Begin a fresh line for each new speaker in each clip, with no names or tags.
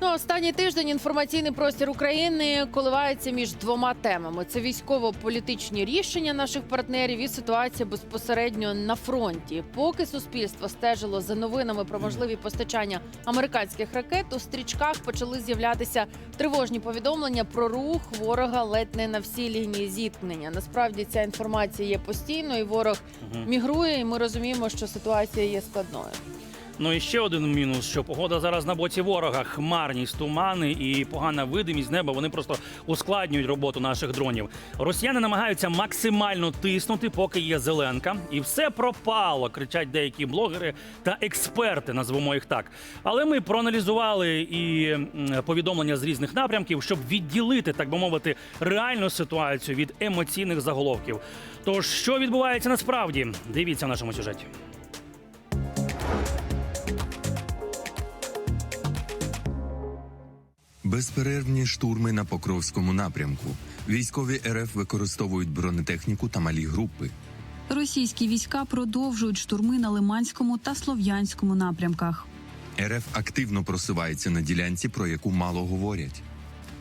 Ну, останній тиждень інформаційний простір України коливається між двома темами: це військово-політичні рішення наших партнерів і ситуація безпосередньо на фронті. Поки суспільство стежило за новинами про можливі постачання американських ракет, у стрічках почали з'являтися тривожні повідомлення про рух ворога ледь не на всій лінії зіткнення. Насправді ця інформація є постійною. і Ворог мігрує, і ми розуміємо, що ситуація є складною.
Ну і ще один мінус, що погода зараз на боці ворога. Хмарність, тумани і погана видимість неба. Вони просто ускладнюють роботу наших дронів. Росіяни намагаються максимально тиснути, поки є зеленка, і все пропало. Кричать деякі блогери та експерти, назвемо їх так. Але ми проаналізували і повідомлення з різних напрямків, щоб відділити, так би мовити, реальну ситуацію від емоційних заголовків. Тож, що відбувається насправді? Дивіться в нашому сюжеті.
Безперервні штурми на Покровському напрямку. Військові РФ використовують бронетехніку та малі групи.
Російські війська продовжують штурми на Лиманському та Слов'янському напрямках.
РФ активно просувається на ділянці, про яку мало говорять.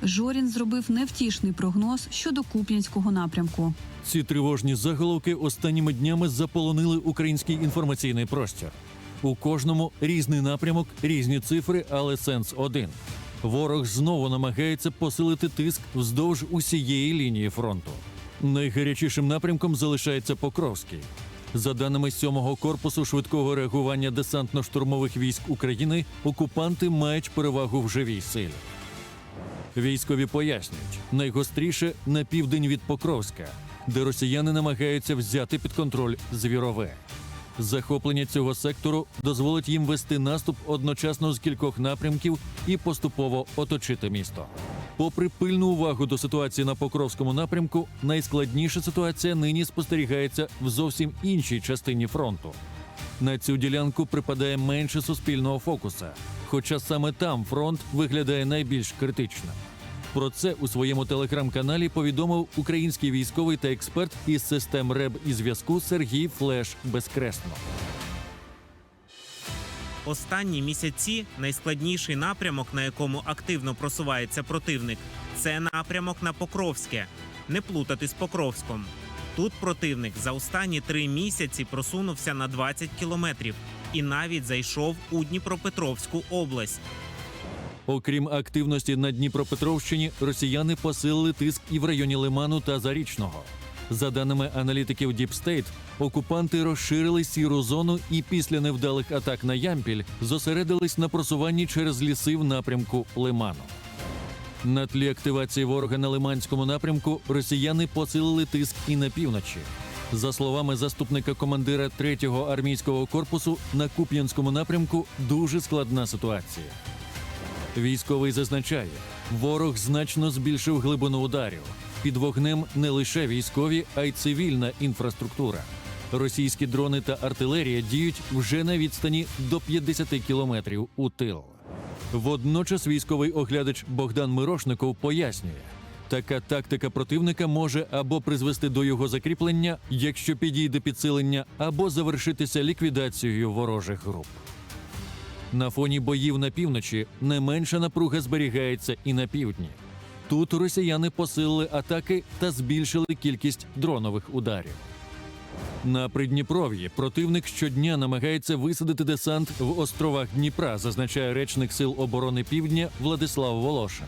Жорін зробив невтішний прогноз щодо Куп'янського напрямку.
Ці тривожні заголовки останніми днями заполонили український інформаційний простір. У кожному різний напрямок, різні цифри, але сенс один. Ворог знову намагається посилити тиск вздовж усієї лінії фронту. Найгарячішим напрямком залишається Покровський. За даними 7-го корпусу швидкого реагування десантно-штурмових військ України, окупанти мають перевагу в живій силі. Військові пояснюють, найгостріше на південь від Покровська, де росіяни намагаються взяти під контроль звірове. Захоплення цього сектору дозволить їм вести наступ одночасно з кількох напрямків і поступово оточити місто. Попри пильну увагу до ситуації на Покровському напрямку, найскладніша ситуація нині спостерігається в зовсім іншій частині фронту. На цю ділянку припадає менше суспільного фокуса, хоча саме там фронт виглядає найбільш критично. Про це у своєму телеграм-каналі повідомив український військовий та експерт із систем РЕБ і зв'язку Сергій Флеш Безкресно.
Останні місяці найскладніший напрямок, на якому активно просувається противник, це напрямок на Покровське. Не плутати з Покровськом. Тут противник за останні три місяці просунувся на 20 кілометрів і навіть зайшов у Дніпропетровську область.
Окрім активності на Дніпропетровщині, росіяни посилили тиск і в районі Лиману та Зарічного. За даними аналітиків State, окупанти розширили сіру зону і після невдалих атак на Ямпіль зосередились на просуванні через ліси в напрямку Лиману. На тлі активації ворога на Лиманському напрямку росіяни посилили тиск і на півночі. За словами заступника командира 3-го армійського корпусу, на Куп'янському напрямку дуже складна ситуація. Військовий зазначає, ворог значно збільшив глибину ударів. Під вогнем не лише військові, а й цивільна інфраструктура. Російські дрони та артилерія діють вже на відстані до 50 кілометрів у тил. Водночас військовий оглядач Богдан Мирошников пояснює, така тактика противника може або призвести до його закріплення, якщо підійде підсилення, або завершитися ліквідацією ворожих груп. На фоні боїв на півночі не менша напруга зберігається і на півдні. Тут росіяни посилили атаки та збільшили кількість дронових ударів. На Придніпров'ї противник щодня намагається висадити десант в островах Дніпра, зазначає речник Сил оборони Півдня Владислав Волошин.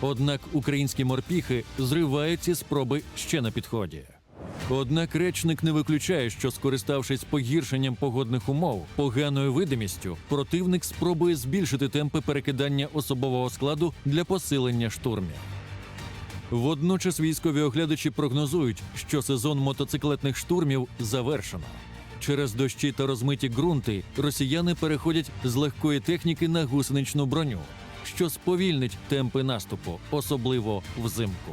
Однак українські морпіхи зривають ці спроби ще на підході. Однак речник не виключає, що, скориставшись погіршенням погодних умов, поганою видимістю, противник спробує збільшити темпи перекидання особового складу для посилення штурмів. Водночас військові оглядачі прогнозують, що сезон мотоциклетних штурмів завершено. Через дощі та розмиті ґрунти росіяни переходять з легкої техніки на гусеничну броню, що сповільнить темпи наступу, особливо взимку.